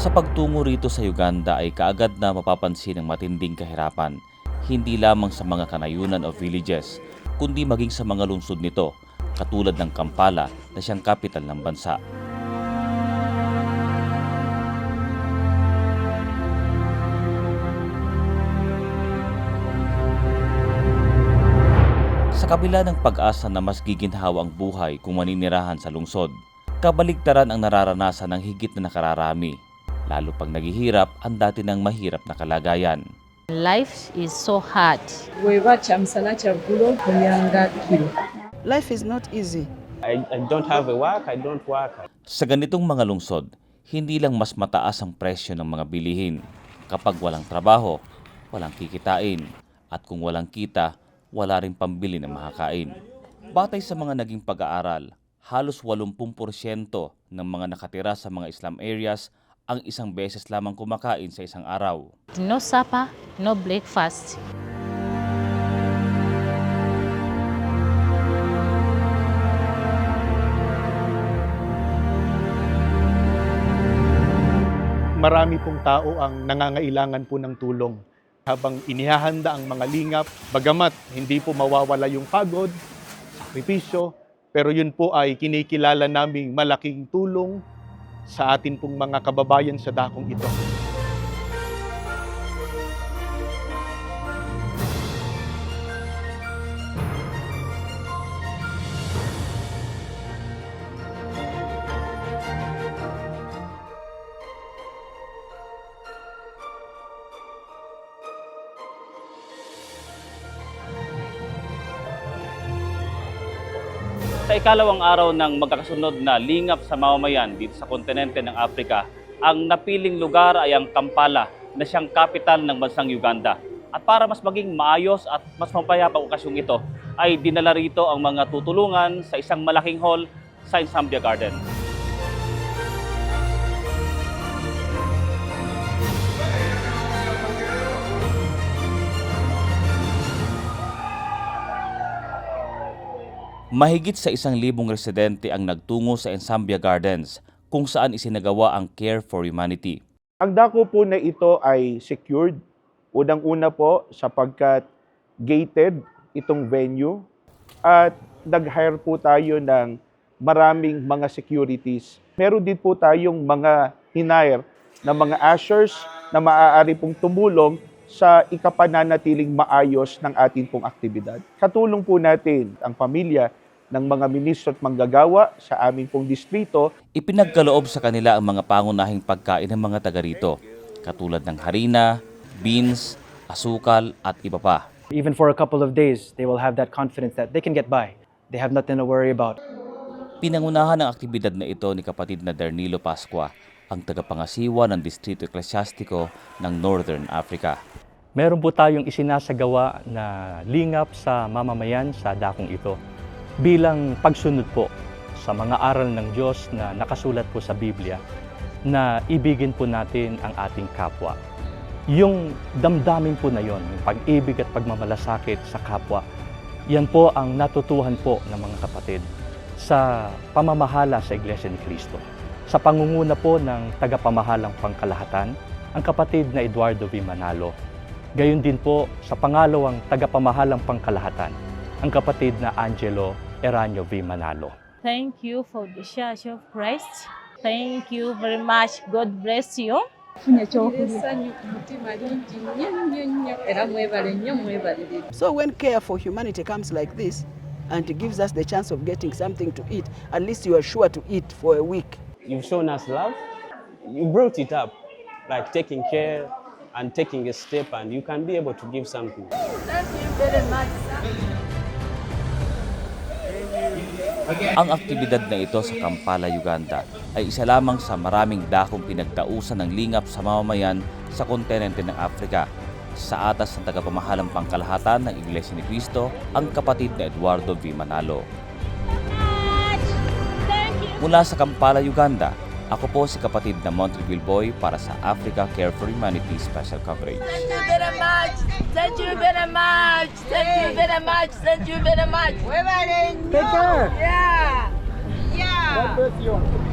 Sa pagtungo rito sa Uganda ay kaagad na mapapansin ang matinding kahirapan, hindi lamang sa mga kanayunan o villages, kundi maging sa mga lungsod nito, katulad ng Kampala na siyang kapital ng bansa. Sa kabila ng pag-asa na mas giginhawa ang buhay kung maninirahan sa lungsod, kabaligtaran ang nararanasan ng higit na nakararami, lalo pag naghihirap ang dati ng mahirap na kalagayan. Life is so hard. Life is not easy. I, I don't have a work, I don't work. Sa ganitong mga lungsod, hindi lang mas mataas ang presyo ng mga bilihin. Kapag walang trabaho, walang kikitain. At kung walang kita, wala rin pambili ng makakain. Batay sa mga naging pag-aaral, halos 80% ng mga nakatira sa mga Islam areas ang isang beses lamang kumakain sa isang araw. No supper, no breakfast. marami pong tao ang nangangailangan po ng tulong. Habang inihahanda ang mga lingap, bagamat hindi po mawawala yung pagod, sakripisyo, pero yun po ay kinikilala naming malaking tulong sa atin pong mga kababayan sa dakong ito. Sa ikalawang araw ng magkakasunod na lingap sa mamamayan dito sa kontinente ng Afrika, ang napiling lugar ay ang Kampala na siyang kapital ng bansang Uganda. At para mas maging maayos at mas mapayapang okasyong ito, ay dinala rito ang mga tutulungan sa isang malaking hall sa Insambia Garden. Mahigit sa isang libong residente ang nagtungo sa Ensambia Gardens kung saan isinagawa ang Care for Humanity. Ang dako po na ito ay secured. Unang-una po sapagkat gated itong venue at nag-hire po tayo ng maraming mga securities. Meron din po tayong mga hinire na mga ushers na maaari pong tumulong sa ikapananatiling maayos ng ating pong aktibidad. Katulong po natin ang pamilya ng mga ministro at manggagawa sa aming pong distrito Ipinagkaloob sa kanila ang mga pangunahing pagkain ng mga taga rito, katulad ng harina, beans, asukal at iba pa. Even for a couple of days, they will have that confidence that they can get by. They have nothing to worry about. Pinangunahan ng aktibidad na ito ni kapatid na Darnilo Pasqua, ang tagapangasiwa ng Distrito Eklesyastiko ng Northern Africa. Meron po tayong isinasagawa na lingap sa mamamayan sa dakong ito bilang pagsunod po sa mga aral ng Diyos na nakasulat po sa Biblia na ibigin po natin ang ating kapwa. Yung damdamin po na yon, yung pag-ibig at pagmamalasakit sa kapwa, yan po ang natutuhan po ng mga kapatid sa pamamahala sa Iglesia ni Cristo. Sa pangunguna po ng tagapamahalang pangkalahatan, ang kapatid na Eduardo V. Manalo. Gayon din po sa pangalawang tagapamahalang pangkalahatan, ang kapatid na Angelo Eranio V. Manalo. Thank you for the Church of Christ. Thank you very much. God bless you. So when care for humanity comes like this and it gives us the chance of getting something to eat, at least you are sure to eat for a week. You've shown us love. You brought it up, like taking care and taking a step, and you can be able to give something. Ang aktibidad na ito sa Kampala, Uganda ay isa lamang sa maraming dakong pinagtausan ng lingap sa mamamayan sa kontinente ng Afrika. Sa atas ng tagapamahalang pangkalahatan ng Iglesia ni Cristo, ang kapatid na Eduardo V. Manalo. Mula sa Kampala, Uganda, ako po si kapatid na Montreville Boy para sa Africa Care for Humanity Special Coverage. Thank you very much. Thank you very much. Thank you very much. Thank you very much. Take care. Yeah. Yeah. God bless you.